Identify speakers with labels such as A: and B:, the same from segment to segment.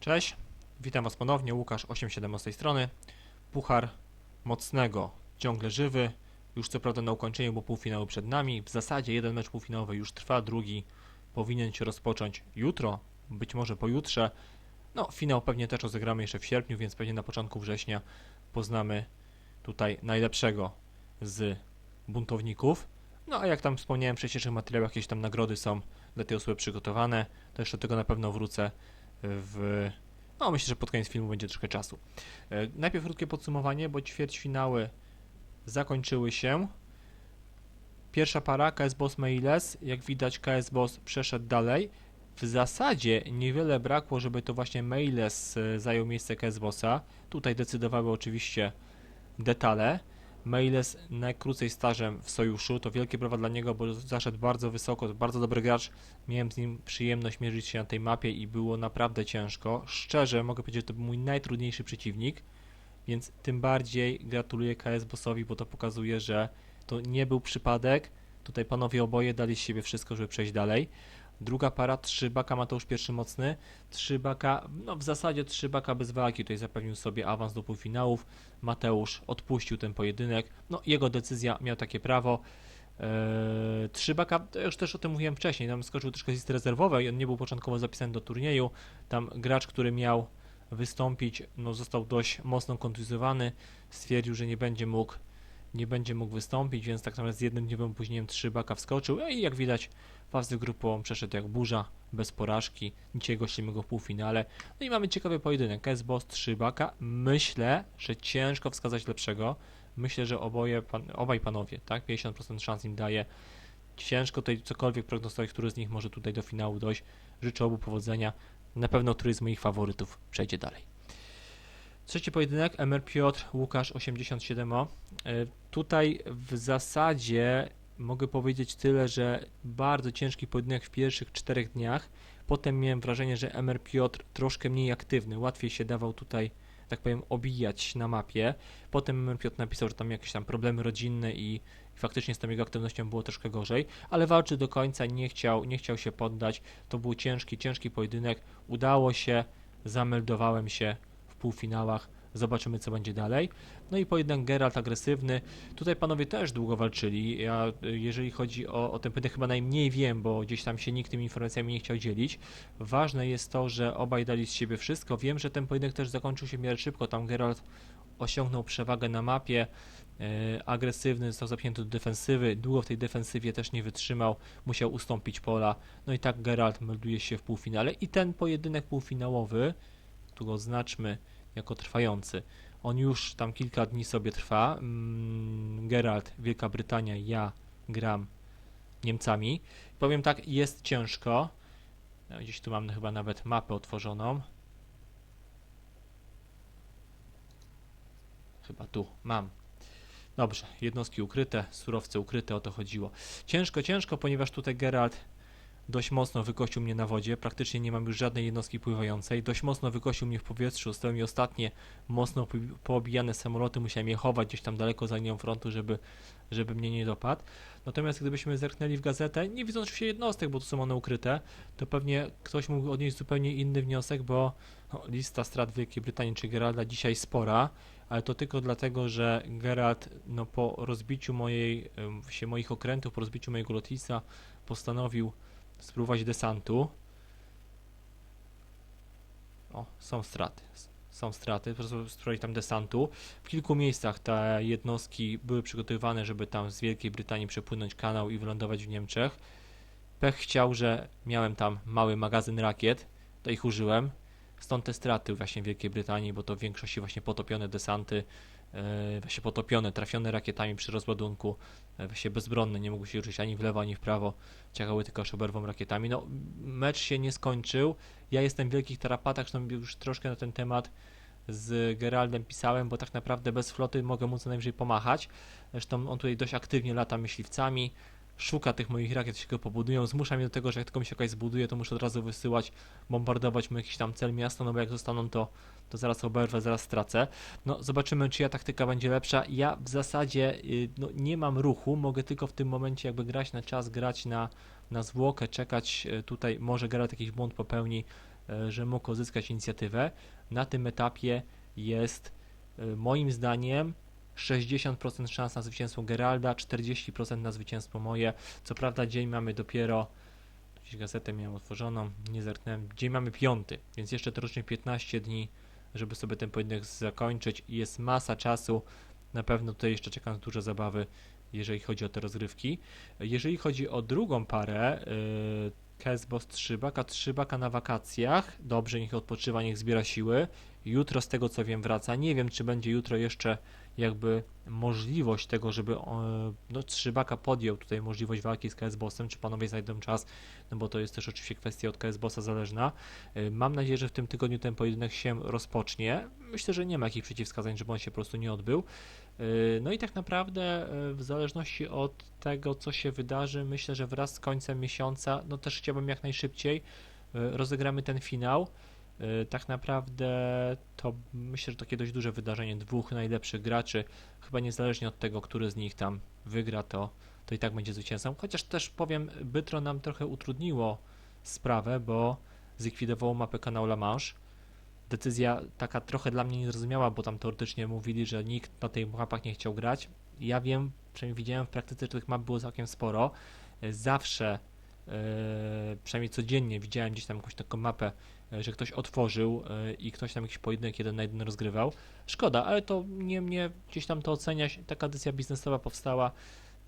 A: Cześć, witam Was ponownie, Łukasz 87 z tej strony. Puchar mocnego, ciągle żywy, już co prawda na ukończeniu, bo półfinały przed nami. W zasadzie jeden mecz półfinałowy już trwa, drugi powinien się rozpocząć jutro, być może pojutrze. No, finał pewnie też rozegramy jeszcze w sierpniu, więc pewnie na początku września poznamy tutaj najlepszego z buntowników. No a jak tam wspomniałem w wcześniejszych materiałach, jakieś tam nagrody są dla tej osoby przygotowane. To jeszcze do tego na pewno wrócę w. No, myślę, że pod koniec filmu będzie troszkę czasu. E, Najpierw krótkie podsumowanie, bo ćwierćfinały zakończyły się. Pierwsza para KS Boss Meiles, jak widać KS Boss przeszedł dalej. W zasadzie niewiele brakło, żeby to właśnie Meiles e, zajął miejsce KS Bossa. Tutaj decydowały oczywiście detale. Meiles najkrócej stażem w sojuszu, to wielkie brawa dla niego, bo zaszedł bardzo wysoko, bardzo dobry gracz. Miałem z nim przyjemność mierzyć się na tej mapie i było naprawdę ciężko. Szczerze mogę powiedzieć, że to był mój najtrudniejszy przeciwnik, więc tym bardziej gratuluję KS Bossowi, bo to pokazuje, że to nie był przypadek. Tutaj panowie oboje dali z siebie wszystko, żeby przejść dalej. Druga para, trzy baka Mateusz pierwszy mocny, trzy baka, no w zasadzie trzy baka bez walki, tutaj zapewnił sobie awans do półfinałów. Mateusz odpuścił ten pojedynek, no jego decyzja, miał takie prawo. Eee, trzy baka, to już też o tym mówiłem wcześniej, tam skoczył troszkę z listy rezerwowej, on nie był początkowo zapisany do turnieju, tam gracz, który miał wystąpić, no został dość mocno kontuzjowany, stwierdził, że nie będzie mógł nie będzie mógł wystąpić, więc tak naprawdę z jednym dniem później trzy baka wskoczył. No i jak widać fazę grupową przeszedł jak burza, bez porażki, dzisiaj gościmy go w półfinale. No i mamy ciekawy pojedynek, KS Boss 3 baka, myślę, że ciężko wskazać lepszego, myślę, że oboje, pan, obaj panowie, tak, 50% szans im daje, ciężko tutaj cokolwiek prognozować, który z nich może tutaj do finału dojść, życzę obu powodzenia, na pewno któryś z moich faworytów przejdzie dalej. Trzeci pojedynek, Emer Piotr, Łukasz 87. E, Tutaj w zasadzie mogę powiedzieć tyle, że bardzo ciężki pojedynek w pierwszych czterech dniach. Potem miałem wrażenie, że Emer Piotr troszkę mniej aktywny, łatwiej się dawał tutaj, tak powiem, obijać na mapie. Potem Emer Piotr napisał, że tam jakieś tam problemy rodzinne i, faktycznie z tą jego aktywnością było troszkę gorzej, ale walczy do końca, nie chciał, nie chciał się poddać. To był ciężki, ciężki pojedynek. Udało się, zameldowałem się półfinałach. Zobaczymy, co będzie dalej. No i pojedynek Geralt agresywny. Tutaj panowie też długo walczyli. Ja, jeżeli chodzi o, o ten pojedynek, chyba najmniej wiem, bo gdzieś tam się nikt tymi informacjami nie chciał dzielić. Ważne jest to, że obaj dali z siebie wszystko. Wiem, że ten pojedynek też zakończył się w miarę szybko. Tam Geralt osiągnął przewagę na mapie. Yy, agresywny, został zapięty do defensywy. Długo w tej defensywie też nie wytrzymał. Musiał ustąpić pola. No i tak Geralt melduje się w półfinale. I ten pojedynek półfinałowy, tu go oznaczmy jako trwający. On już tam kilka dni sobie trwa. Mm, Geralt, Wielka Brytania, ja gram Niemcami. Powiem tak, jest ciężko. No, Gdzieś tu mam chyba nawet mapę otworzoną. Chyba tu mam. Dobrze, jednostki ukryte, surowce ukryte, o to chodziło. Ciężko, ciężko, ponieważ tutaj Geralt dość mocno wykościł mnie na wodzie, praktycznie nie mam już żadnej jednostki pływającej, dość mocno wykościł mnie w powietrzu, stały mi ostatnie mocno po- poobijane samoloty, musiałem je chować gdzieś tam daleko za linią frontu, żeby, żeby mnie nie dopadł. Natomiast gdybyśmy zerknęli w gazetę, nie widząc oczywiście jednostek, bo tu są one ukryte, to pewnie ktoś mógł odnieść zupełnie inny wniosek, bo no, lista strat Wielkiej Brytanii czy Geralda dzisiaj spora, ale to tylko dlatego, że Geralt no, po rozbiciu mojej, się moich okrętów, po rozbiciu mojego lotnictwa postanowił spróbować desantu. O, są straty. Są straty, po prostu spróbować tam desantu. W kilku miejscach te jednostki były przygotowywane, żeby tam z Wielkiej Brytanii przepłynąć kanał i wylądować w Niemczech. Pech chciał, że miałem tam mały magazyn rakiet, to ich użyłem. Stąd te straty właśnie w Wielkiej Brytanii, bo to w większości właśnie potopione desanty, właśnie potopione, trafione rakietami przy rozładunku, e, właśnie bezbronne, nie mogły się ruszyć ani w lewo, ani w prawo ciachały tylko szoberwą rakietami. No, mecz się nie skończył. Ja jestem w wielkich tarapatach, zresztą już troszkę na ten temat z Geraldem pisałem, bo tak naprawdę bez floty mogę mu co najwyżej pomachać. Zresztą on tutaj dość aktywnie lata myśliwcami, szuka tych moich rakiet, się go pobudują, zmusza mnie do tego, że jak tylko mi się jakaś zbuduje, to muszę od razu wysyłać, bombardować mu jakiś tam cel miasta, no bo jak zostaną to, to zaraz oberwę, zaraz stracę. No zobaczymy, czyja taktyka będzie lepsza. Ja w zasadzie y, no, nie mam ruchu, mogę tylko w tym momencie jakby grać na czas, grać na, na zwłokę, czekać y, tutaj, może Geralt jakiś błąd popełni, e, że mógł uzyskać inicjatywę. Na tym etapie jest moim zdaniem 60% szans na zwycięstwo Geralda, 40% na zwycięstwo moje. Co prawda dzień mamy dopiero, gdzieś gazetę miałem otworzoną, nie zerknąłem, dzień mamy piąty, więc jeszcze teoretycznie 15 dni, żeby sobie ten pojedynek zakończyć jest masa czasu. Na pewno tutaj jeszcze czeka nas dużo zabawy, jeżeli chodzi o te rozgrywki. Jeżeli chodzi o drugą parę, yy, Kesbos Trzybaka, Trzybaka na wakacjach, dobrze, niech odpoczywa, niech zbiera siły. Jutro z tego co wiem wraca, nie wiem czy będzie jutro jeszcze jakby możliwość tego, żeby e, no, Trzybaka podjął tutaj możliwość walki z KS Bossem, czy panowie znajdą czas, no bo to jest też oczywiście kwestia od KS Bossa zależna. E, Mam nadzieję, że w tym tygodniu ten pojedynek się rozpocznie. Myślę, że nie ma jakichś przeciwwskazań, żeby on się po prostu nie odbył. E, No i tak naprawdę w zależności od tego, co się wydarzy, myślę, że wraz z końcem miesiąca, no też chciałbym jak najszybciej rozegramy ten finał. E, Tak naprawdę to myślę, że takie dość duże wydarzenie dwóch najlepszych graczy, chyba niezależnie od tego, który z nich tam wygra, to, to i tak będzie zwycięzcą. Chociaż też powiem, Bytro nam trochę utrudniło sprawę, bo zlikwidowało mapę kanału La Manche. Decyzja taka trochę dla mnie niezrozumiała, bo tam teoretycznie mówili, że nikt na tych mapach nie chciał grać. Ja wiem, przynajmniej widziałem w praktyce, że tych map było całkiem sporo. E, Zawsze, e, przynajmniej codziennie widziałem gdzieś tam jakąś taką mapę, że ktoś otworzył e, i ktoś tam jakiś pojedynek jeden na jeden rozgrywał. Szkoda, ale to nie mnie gdzieś tam to oceniać. Taka decyzja biznesowa powstała.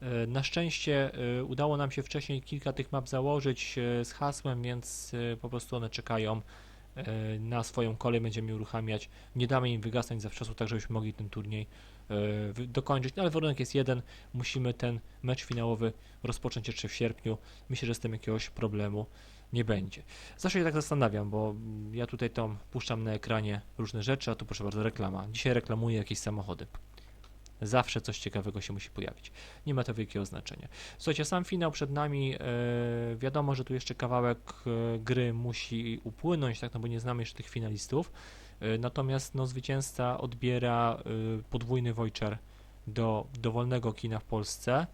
A: E, Na szczęście e, udało nam się wcześniej kilka tych map założyć e, z hasłem, więc e, po prostu one czekają e, na swoją kolej, będziemy uruchamiać. Nie damy im wygasnąć zawczasu, tak żebyśmy mogli ten turniej e, dokończyć. No ale warunek jest jeden, musimy ten mecz finałowy rozpocząć jeszcze w sierpniu. Myślę, że z tym jakiegoś problemu nie będzie. Zawsze się tak zastanawiam, bo ja tutaj tam puszczam na ekranie różne rzeczy, a tu proszę bardzo reklama. Dzisiaj reklamuję jakieś samochody. Zawsze coś ciekawego się musi pojawić. Nie ma to wielkiego znaczenia. Słuchajcie, sam finał przed nami. E, wiadomo, że tu jeszcze kawałek e, gry musi upłynąć, tak, no bo nie znamy jeszcze tych finalistów. E, natomiast no, zwycięzca odbiera podwójny voucher do dowolnego kina w Polsce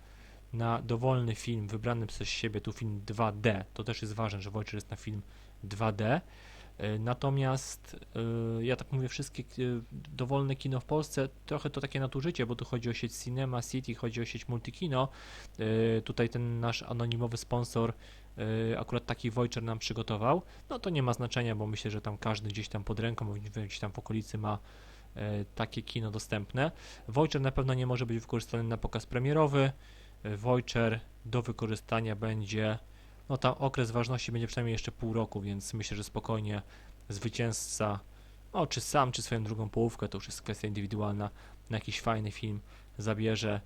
A: na dowolny film wybrany przez siebie, tu film 2D. To też jest ważne, że voucher jest na film 2D. E, Natomiast e, ja tak mówię, wszystkie e, dowolne kino w Polsce, trochę to takie nadużycie, bo tu chodzi o sieć Cinema City, chodzi o sieć Multikino. Tutaj ten nasz anonimowy sponsor akurat taki voucher nam przygotował. No to nie ma znaczenia, bo myślę, że tam każdy gdzieś tam pod ręką, gdzieś tam w okolicy ma takie kino dostępne. Voucher na pewno nie może być wykorzystany na pokaz premierowy. Voucher do wykorzystania będzie no tam okres ważności będzie przynajmniej jeszcze pół roku, więc myślę, że spokojnie zwycięzca, no czy sam, czy swoją drugą połówkę, to już jest kwestia indywidualna, na jakiś fajny film zabierze.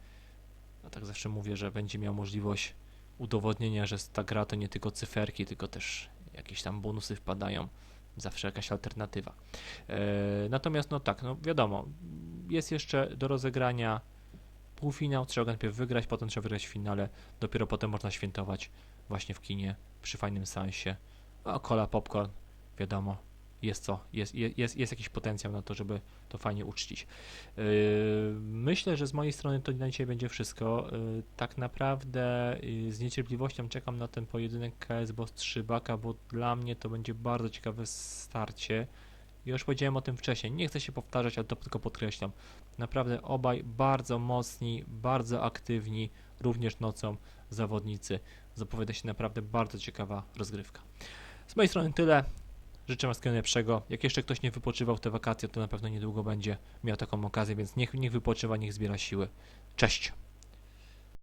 A: No tak zawsze mówię, że będzie miał możliwość udowodnienia, że ta gra to nie tylko cyferki, tylko też jakieś tam bonusy wpadają. Zawsze jakaś alternatywa. E, natomiast no tak, no wiadomo, jest jeszcze do rozegrania półfinał, trzeba go najpierw wygrać, potem trzeba wygrać w finale, dopiero potem można świętować właśnie w kinie przy fajnym sensie. A cola, popcorn, wiadomo, jest co, jest, jest, jest, jakiś potencjał na to, żeby to fajnie uczcić. Yy, myślę, że z mojej strony to na dzisiaj będzie wszystko. Yy, tak naprawdę yy, z niecierpliwością czekam na ten pojedynek KS Boss 3 Baka, bo dla mnie to będzie bardzo ciekawe starcie. Ja już powiedziałem o tym wcześniej, nie chcę się powtarzać, ale to tylko podkreślam. Naprawdę obaj bardzo mocni, bardzo aktywni, również nocą zawodnicy. Zapowiada się naprawdę bardzo ciekawa rozgrywka. Z mojej strony tyle. Życzę wszystkiego najlepszego. Jak jeszcze ktoś nie wypoczywał te wakacje, to na pewno niedługo będzie miał taką okazję, więc niech, niech wypoczywa, niech zbiera siły. Cześć!